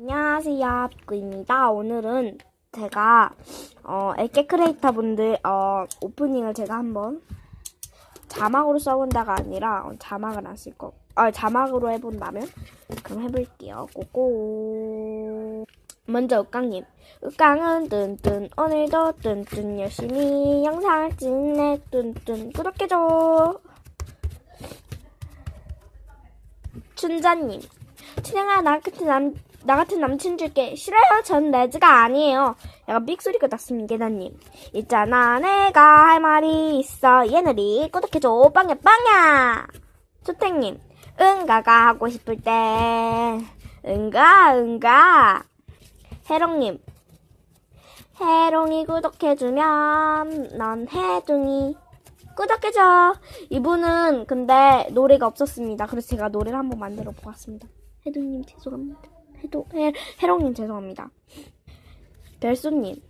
안녕하세요, 비구입니다. 오늘은 제가 어, 에케 크리에이터 분들 어, 오프닝을 제가 한번 자막으로 써본다가 아니라 어, 자막을 안 쓸 거, 아 자막으로 해본다면 그럼 해볼게요. 고고. 먼저 으깡님, 으깡은 뚠뚠 오늘도 뚠뚠 열심히 영상을 찍네 뚠뚠 구독해줘. 춘자님, 춘향아 나 같은 남, 나 같은 남친 줄게 싫어요? 전 레즈가 아니에요. 약간 삑소리가 났습니다 계단님. 있잖아 내가 할 말이 있어. 얘네리 구독해줘. 빵야 빵야! 초탱님 응가가 하고 싶을 때. 응가 응가. 해롱님 해롱이 구독해주면 넌 해둥이 구독해줘. 이분은 근데 노래가 없었습니다. 그래서 제가 노래를 한번 만들어 보았습니다. 해둥님 죄송합니다 해도 해, 해롱님 죄송합니다. 별소님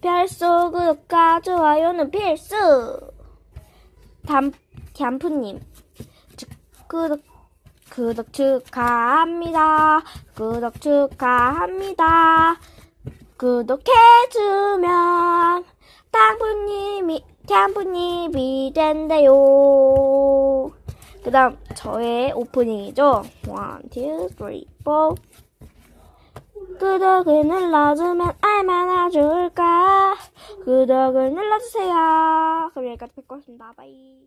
별소 구독과 좋아요는 필수. 담 축- 구독 구독 축하합니다. 구독 축하합니다. 구독해주면 당부님이 당부님이 된대요. 그 다음 저의 오프닝이죠. One, two, three, four. 구독을 눌러주면 얼마나 좋을까? 구독을 눌러주세요. 그럼 여기까지 뵙고 싶습니다. 바이.